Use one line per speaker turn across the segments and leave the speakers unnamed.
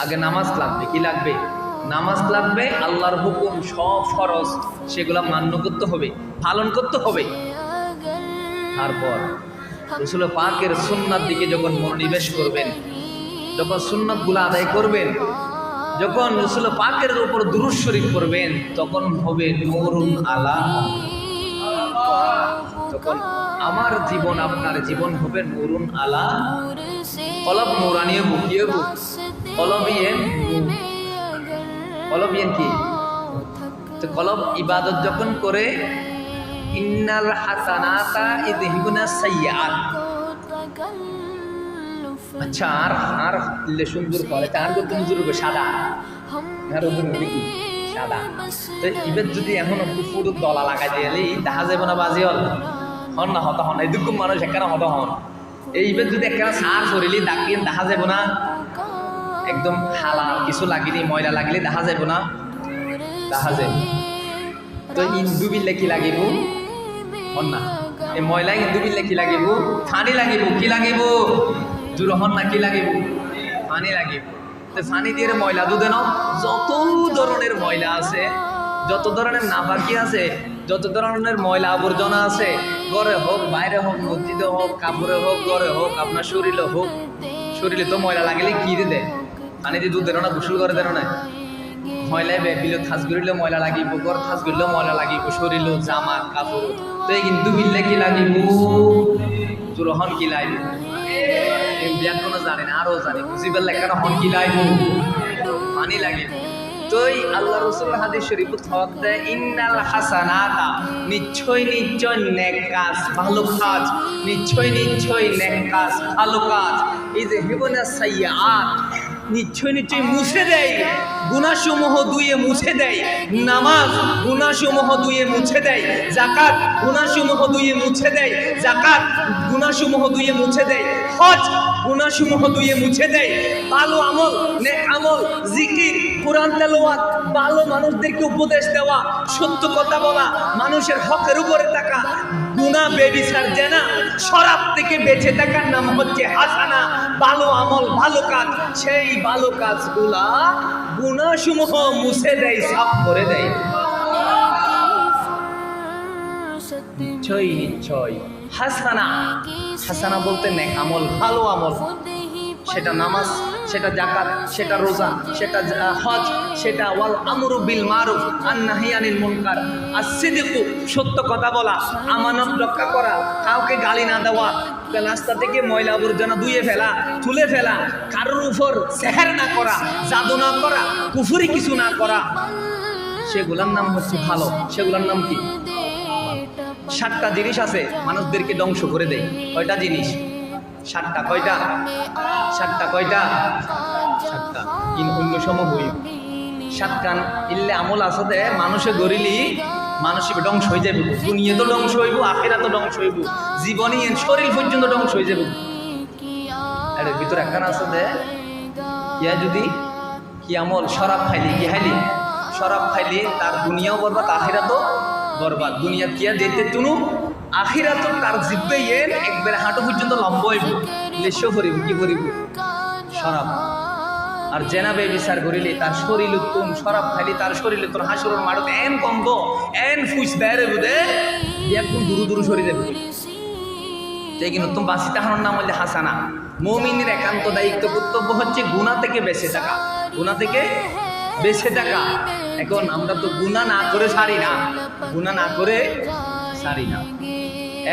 আগে নামাজ লাগবে, কি লাগবে? নামাজ লাগবে, আল্লাহর হুকুম সব ফরজ, সেগুলো মান্য করতে হবে, পালন করতে হবে। তারপর রসুল পাকের সুন্নার দিকে যখন মনোনিবেশ করবেন, যখন সুন্নাতগুলো আদায় করবেন, যখন রসুল পাকের উপর দুরুদ শরীফ করবেন তখন হবে নুরুন আলা। তখন আমার জীবন, আপনার জীবন হবে নুরুন আলা। কলব নুরানিয়ে বুকিয়ে বুক কলবিয়ে কলবিয়েন কি? তো কলব ইবাদত যখন করে, ইন্নাল হাসানাতা সাইয়্যাত আচ্ছা আর আর দিলে সুন্দর করে সাদা। আর কি? সাদা। তো যদি এখন পুরো দলা লাগাই দিয়ালি দেখা যাবে না বাজি হল। হন না, হত হন, এই দুঃখ মানুষ এখানে হত হন। এই ইবের যদি একখানা সার করিলি, ডাকিয়ে দেখা যাবে না। একদম হালা, কিছু লাগিলি ময়লা লাগিলে দেখা যাবে না। দেখা যাবে। তো ইন্দু বিলে কি লাগিব? না এই ময়লা ইন্দু বিলে কি লাগিব? ফানি লাগিব, কি লাগিব? জোর না কি লাগিব? ফানি লাগিব। তো ফানি দিয়ে ময়লা দুধে নাও যত ধরনের ময়লা আছে, যত ধরনের নাপাকি আছে, যত ধরনের ময়লা আবর্জনা আছে ঘরে হোক বাইরে হোক মসজিদে হোক কাপড়ে হোক ঘরে হোক আপনার শরীরে হোক শরীরে তো ময়লা লাগলে কি দেয় পানি দিয়ে দুধ দেন না, গোসল করে দেন না। ময়লা বিলে থাস গড়িলে ময়লা লাগিব গড় থাস গড়িলেও ময়লা লাগিব শরীর জামা কাপড় তো এই কিন্তু বিললে কি লাগিব জোরহন কি লাগিব জানে জানেন আরও জানি। বুঝি পেলে কেন হন কি লাগিব পানি লাগিব তোই আল্লাহ রসুল হাদিস শরীফ থক দেয় ইন্নাল হাসানাতা, নিশ্চয় নিশ্চয় নেক কাজ ভালো কাজ, নিশ্চয় নিশ্চয় নেক কাজ ভালো কাজ। এই যে হেবনা সাইয়াত নিশ্চয় নিশ্চয় মুছে দেয় গুণাসমূহ দুয়ে মুছে দেয়, নামাজ গুণাসমূহ দুয়ে মুছে দেয় জাকাত গুণাসমূহ দুয়ে মুছে দেয় জাকাত গুণাসমূহ দুয়ে মুছে দেয়, হজ গুণাসমূহ দুয়ে মুছে দেয়, ভালো আমল, নেক আমল, জিকির, কোরআন তেলাওয়াত, ভালো মানুষদেরকে উপদেশ দেওয়া, সত্য কথা বলা, মানুষের হকের উপরে থাকা গুণা বেবিচার জেনা শরাব থেকে বেঁচে থাকার নাম হচ্ছে হাসানা, ভালো আমল, ভালো কাজ, সেই ভালো কাজগুলা মুছে দেয়, সাফ করে দেয়। নিশ্চয়ই নিশ্চয় হাসানা হাসানা বলতে নেক আমল, ভালো আমল। সেটা নামাজ, সেটা জাকাত সেটা রোজা, সেটা হজ, সেটা ওয়াল আমরু বিল মারুফ মুনকার। আসিদিকু সত্য কথা বলা, আমানত রক্ষা করা, কাউকে গালি না দেওয়া রাস্তা থেকে ময়লা আবর্জনা ধুয়ে ফেলা, তুলে ফেলা, কারোর উপর সেহের না করা, জাদু না করা, কুফুরি কিছু না করা। সেগুলার নাম হচ্ছে ভালো। সেগুলার নাম কি? সাতটা জিনিস আছে, মানুষদেরকে ধ্বংস করে দেয়। কয়টা জিনিস? সাতটা, কয়টা? সাতটা কয়টা? সাতটা। ইন অন্য সম সাতকান ইল্লে আমল আসতে মানুষে গড়িলি মানুষ ধ্বংস হয়ে যাবে দুনিয়া তো ধ্বংস হইব, আখেরা তো ধ্বংস হইব, জীবনী শরীর পর্যন্ত ধ্বংস হয়ে যাবে এর ভিতরে একখান আছে দে। ইয়া যদি কি আমল শরাব খাইলি, কি খাইলি? শরাব খাইলি, তার দুনিয়াও বরবাদ, আখিরা তো বরবাদ। দুনিয়া কিয়া যেতে তুনু? আখিরা তো তার জিব্বে এর একবারে হাঁটু পর্যন্ত লম্ব হইব লেশো করিব কি করিব শরাব। আর জেনাবে বিচার করিলে তার শরীর উত্তম, শরাব খাইলি তার শরীরে তোর হাসুরের মারত, এন কন্দ এন ফুস বেড়ে বুদে। একদম দুরু দুরু সরি দেবে যে কিন্তু তুমি বাঁচি তাহার নাম হলে হাসানা। মমিনের একান্ত দায়িত্ব, কর্তব্য হচ্ছে গুণা থেকে বেঁচে থাকা। গুণা থেকে বেঁচে থাকা। এখন আমরা তো গুণা না করে সারি না। গুণা না করে সারি না।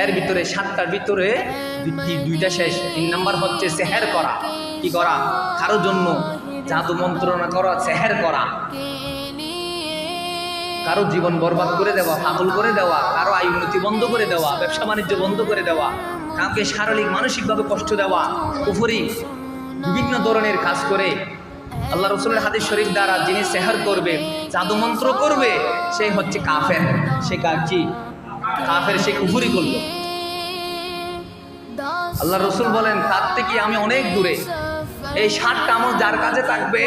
এর ভিতরে, সাতটার ভিতরে দুইটা শেষ। তিন নাম্বার হচ্ছে সেহের করা। কি করা? কারও জন্য জাদু মন্ত্রণা করা, সেহের করা। কারও জীবন বরবাদ করে দেওয়া, পাগল করে দেওয়া, কারও আয় উন্নতি বন্ধ করে দেওয়া, ব্যবসা বাণিজ্য বন্ধ করে দেওয়া, কাউকে শারীরিক, মানসিকভাবে কষ্ট দেওয়া কুফরি বিভিন্ন ধরনের কাজ করে আল্লাহ রসুলের হাদিস শরীফ দ্বারা যিনি সেহার করবে জাদুমন্ত্র করবে, সে হচ্ছে কাফের। সে কাকি কাফের, সে কুফুরি করল। আল্লাহ রসুল বলেন, তার থেকে আমি অনেক দূরে। এই ষাটটা আমল যার কাছে থাকবে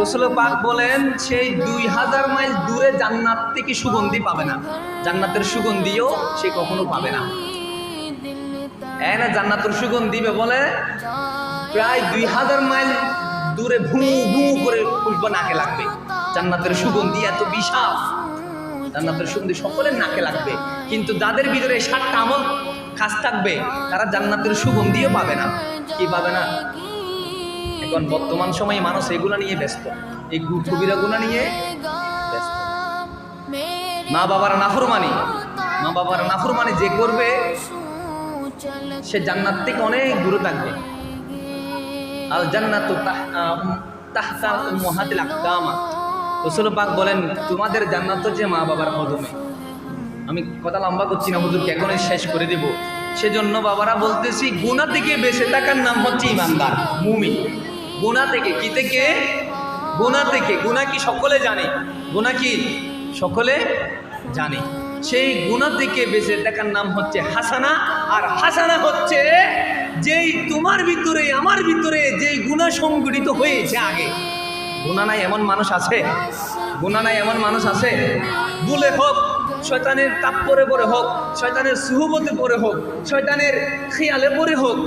রসুল পাক বলেন, সেই দুই হাজার মাইল দূরে জান্নাত থেকে সুগন্ধি পাবে না। জান্নাতের সুগন্ধিও সে কখনো পাবে না। জান্নাতের সুগন্ধি বলে, প্রায় দুই হাজার মাইল দূরে ভু ভু করে উঠবো নাকে লাগবে। জান্নাতের সুগন্ধি এত বিশাল। জান্নাতের সুগন্ধি সকলের নাকে লাগবে। কিন্তু যাদের ভিতরে সাতটা আমল কাজ থাকবে, তারা জান্নাতের সুগন্ধিও পাবে না। কি পাবে না? এখন বর্তমান সময়ে মানুষ এগুলা নিয়ে ব্যস্ত। এই গু- কবিরা নিয়ে মা বাবার নাফরমানি, মা বাবার নাফরমানি যে করবে, সে জান্নাত থেকে অনেক দূরে থাকবে। আল জান্নাত তাহতা উম্মাহাতিল আকদামা রসুল পাক বলেন, তোমাদের জান্নাত হচ্ছে মা বাবার কদমে। আমি কথা লম্বা করছি না, হুজুরকে এখনই শেষ করে দেব। সেজন্য বাবারা বলতেছি গুণা থেকে বেঁচে থাকার নাম হচ্ছে ইমানদার মুমি গুণা থেকে কি থেকে? গোনা থেকে। গুণা কি সকলে জানে? গুণা কি সকলে জানে। সেই গুণা থেকে বেঁচে থাকার নাম হচ্ছে হাসানা। আর হাসানা হচ্ছে যেই তোমার ভিতরে, আমার ভিতরে যেই গুণা সংগঠিত হয়েছে আগে। গুণা নাই এমন মানুষ আছে? গুণা নাই এমন মানুষ আছে? ভুলে হোক, শয়তানের তাপ পরে পরে হোক, শয়তানের সুহবতে পরে হোক, শয়তানের খেয়ালে পরে হোক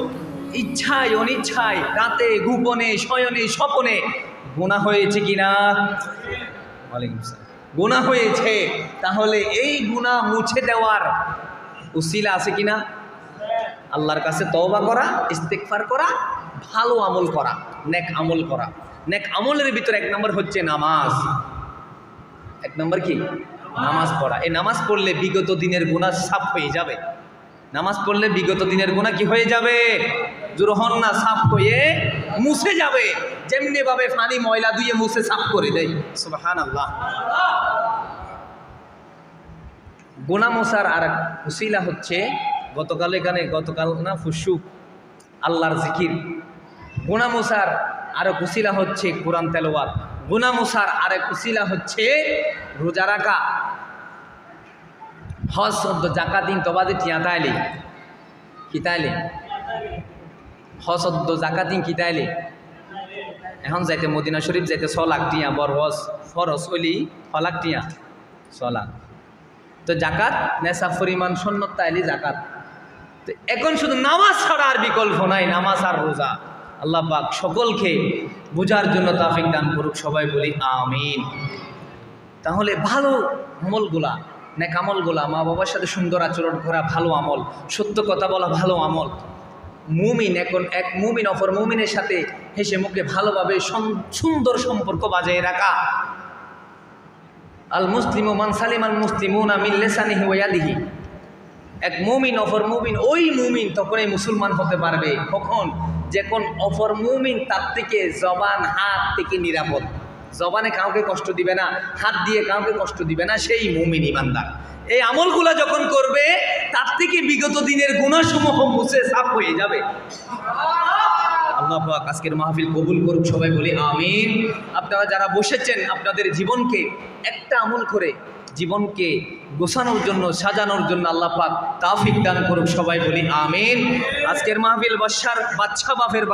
ইচ্ছায়, অনিচ্ছায়, রাতে, গোপনে, শয়নে, স্বপনে গুণা হয়েছে ওয়ালাইকুম আসসালাম। গুণা হয়েছে, তাহলে এই গুণা মুছে দেওয়ার উসিলা আছে কিনা আল্লাহর কাছে তওবা করা ইস্তেকফার করা, ভালো আমল করা, নেক আমল করা। নেক আমলের ভিতরে এক নম্বর হচ্ছে নামাজ। এক নম্বর কি? নামাজ পড়া। এই নামাজ পড়লে বিগত দিনের গুণা সাফ হয়ে যাবে। নামাজ পড়লে বিগত দিনের গুণা কি হয়ে যাবে? জুরহন না, সাফ হয়ে মুছে যাবে। যেমনি ভাবে ফানি ময়লা ধুয়ে মুছে সাফ করে দেয়। সুবহান আল্লাহ গোনা মোসার আর এক উসিলা হচ্ছে, গতকাল এখানে, গতকাল না, ফুসু, আল্লাহর জিকির। গোনা মোসার আরেক উসিলা হচ্ছে কোরআন তেলোয়াত গোনা মোসার আরেক উসিলা হচ্ছে রোজা রাখা। হজ শব্দ জাকা দিন তবাদে টিয়া তাইলে কি তাইলে হজ শব্দ জাকা দিন, কি তাইলে এখন যাইতে মদিনা শরীফ যাইতে ছ লাখ টিয়া, বর হজ, ফরজ হলি ছ লাখ টিয়া, ছ লাখ। তো জাকাত নেশা পরিমাণ সন্ন্যত তাইলে জাকাত। তো এখন শুধু নামাজ ছাড়া আর বিকল্প নাই, নামাজ আর রোজা। আল্লাহ পাক সকলকে বোঝার জন্য তাফিক দান করুক, সবাই বলি আমিন। তাহলে ভালো আমলগুলা নেক আমলগুলা মা বাবার সাথে সুন্দর আচরণ করা ভালো আমল, সত্য কথা বলা ভালো আমল। মুমিন এখন এক মুমিন অপর মুমিনের সাথে হেসে মুখে ভালোভাবে সুন্দর সম্পর্ক বাজায় রাখা। আল মুসলিম মান সালিম আল মুসলিমুনা মিন লিসানিহি ওয়া ইয়াদিহি। এক মুমিন অফর মুমিন, ওই মুমিন তখনই মুসলমান হতে পারবে। কখন? যখন অফর মুমিন তার থেকে জবান, হাত থেকে নিরাপদ। জবানে কাউকে কষ্ট দিবে না, হাত দিয়ে কাউকে কষ্ট দিবে না, সেই মুমিন ইমানদার। এই আমলগুলা যখন করবে, তার থেকে বিগত দিনের গুণাসমূহ মুছে সাফ হয়ে যাবে। আল্লাহ আজকের মাহফিল কবুল করুক, সবাই বলি আমিন। আপনারা যারা বসেছেন, আপনাদের জীবনকে একটা আমল করে, জীবনকে গোছানোর জন্য, সাজানোর জন্য আল্লাহ পাক তাফিক দান করুক, সবাই বলি আমিন। আজকের মাহফিল বাদশার বাচ্চা বাফের